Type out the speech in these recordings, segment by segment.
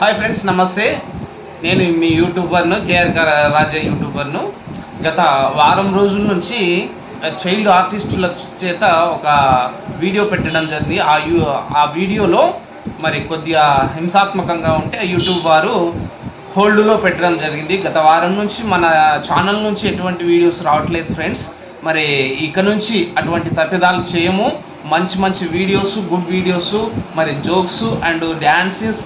Hi friends నమస్తే. నేను మీ యూట్యూబర్ను KR రాజా యూట్యూబర్ను. గత వారం రోజుల నుంచి చైల్డ్ ఆర్టిస్టుల చేత ఒక వీడియో పెట్టడం జరిగింది. ఆ యూ ఆ వీడియోలో మరి కొద్దిగా హింసాత్మకంగా ఉంటే యూట్యూబ్ వారు హోల్డ్లో పెట్టడం జరిగింది. గత వారం నుంచి మన ఛానల్ నుంచి ఎటువంటి వీడియోస్ రావట్లేదు ఫ్రెండ్స్. మరి ఇక నుంచి అటువంటి తప్పిదాలు చేయము. మంచి మంచి వీడియోస్ గుడ్ వీడియోస్ మరి జోక్స్ అండ్ డ్యాన్సెస్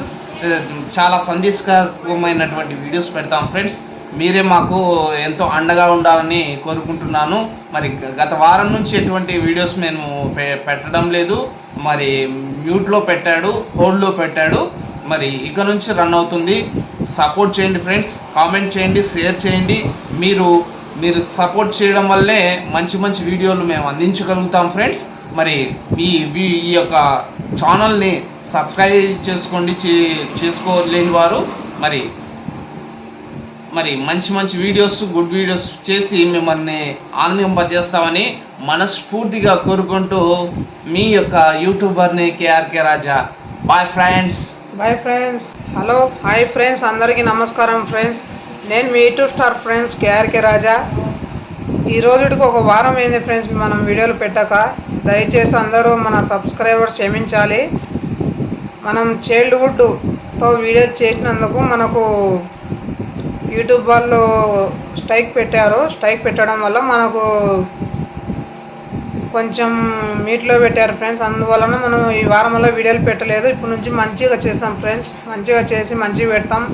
చాలా సందేశకమైనటువంటి వీడియోస్ పెడతాం ఫ్రెండ్స్ మీరే మాకు ఎంతో అండగా ఉండాలని కోరుకుంటున్నాను. మరి గత వారం నుంచి ఎటువంటి వీడియోస్ మేము పె- పెట్టడం లేదు. మరి మ్యూట్లో పెట్టాడు హోల్డ్లో పెట్టాడు. మరి ఇక నుంచి రన్ అవుతుంది. సపోర్ట్ చేయండి ఫ్రెండ్స్ కామెంట్ చేయండి షేర్ చేయండి. మీరు మీరు సపోర్ట్ చేయడం వల్లే మంచి మంచి వీడియోలు మేము అందించగలుగుతాం ఫ్రెండ్స్ మరి ఈ వీ- ఈ యొక్క ఛానల్ని సబ్స్క్రైబ్ చేసుకోండి చే- చేసుకోలేని వారు మరి మరి మంచి మంచి వీడియోస్ గుడ్ వీడియోస్ చేసి మిమ్మల్ని ఆనందింపజేస్తామని మనస్ఫూర్తిగా కోరుకుంటూ మీ యొక్క యూట్యూబర్ని KRK Raja. Bye friends bye friends hello hi friends అందరికీ నమస్కారం ఫ్రెండ్స్ నేను మీ YouTube star friends KRK Raja. ఈ రోజుకి ఒక వారం అయింది ఫ్రెండ్స్ మనం వీడియోలు పెట్టాక. దయచేసి అందరూ మన సబ్స్క్రైబర్స్ క్షమించాలి. మనం చైల్డ్హుడ్తో వీడియోలు చేసినందుకు మనకు యూట్యూబ్ వాళ్ళు స్ట్రైక్ పెట్టారు. స్ట్రైక్ పెట్టడం వల్ల మనకు కొంచెం మీట్లో పెట్టారు ఫ్రెండ్స్. అందువలన మనం ఈ వారంలో వీడియోలు పెట్టలేదు. ఇప్పటి నుంచి మంచిగా చేస్తాం ఫ్రెండ్స్. మంచిగా చేసి మంచిగా పెడతాం.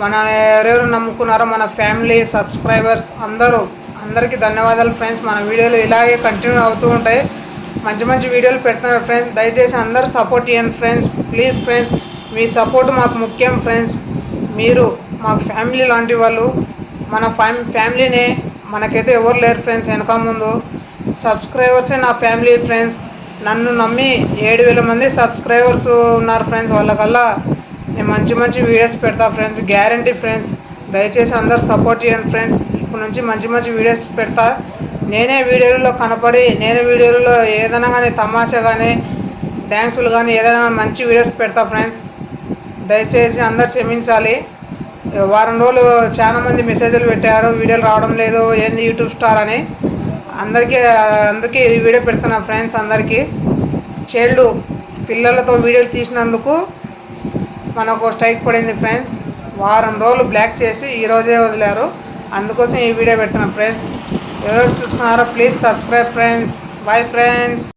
మన ఎవరెవరు నమ్ముకున్నారో మన ఫ్యామిలీ సబ్స్క్రైబర్స్ అందరూ అందరికీ ధన్యవాదాలు ఫ్రెండ్స్. మన వీడియోలు ఇలాగే కంటిన్యూ అవుతూ ఉంటాయి. మంచి మంచి వీడియోలు పెడుతున్నారు ఫ్రెండ్స్. దయచేసి అందరూ సపోర్ట్ ఇవ్వండి ఫ్రెండ్స్. ప్లీజ్ ఫ్రెండ్స్ మీ సపోర్ట్ మాకు ముఖ్యం ఫ్రెండ్స్. మీరు మా ఫ్యామిలీ లాంటి వాళ్ళు మన ఫ్యామ్ ఫ్యామిలీనే మనకైతే ఎవరు లేరు ఫ్రెండ్స్ వెనక ముందు. సబ్స్క్రైబర్సే నా ఫ్యామిలీ ఫ్రెండ్స్. నన్ను నమ్మి ఏడు వేల మంది సబ్స్క్రైబర్స్ ఉన్నారు ఫ్రెండ్స్. వాళ్ళకల్లా నేను మంచి మంచి వీడియోస్ పెడతా ఫ్రెండ్స్ గ్యారంటీ ఫ్రెండ్స్ దయచేసి అందరు సపోర్ట్ చేయండి ఫ్రెండ్స్ ఇప్పటి నుంచి మంచి మంచి వీడియోస్ పెడతా. నేనే వీడియోలలో కనపడి నేనే వీడియోలలో ఏదైనా కానీ తమాషా కానీ డ్యాన్సులు కానీ ఏదైనా మంచి వీడియోస్ పెడతా ఫ్రెండ్స్ దయచేసి అందరు క్షమించాలి. వారం రోజులు చాలా మంది మెసేజ్లు పెట్టారు. వీడియోలు రావడం లేదు. ఏంది యూట్యూబ్ స్టార్ అని. అందరికీ అందరికీ ఈ వీడియో పెడుతున్నా ఫ్రెండ్స్ అందరికీ. చైల్డ్ పిల్లలతో వీడియోలు తీసినందుకు మనకు స్ట్రైక్ పడింది ఫ్రెండ్స్. వారం రోజులు బ్లాక్ చేసి ఈ రోజే వదిలారు. అందుకోసం ఈ వీడియో పెడుతున్నాం ఫ్రెండ్స్. ఎవరు చూస్తున్నారో please subscribe friends. Bye friends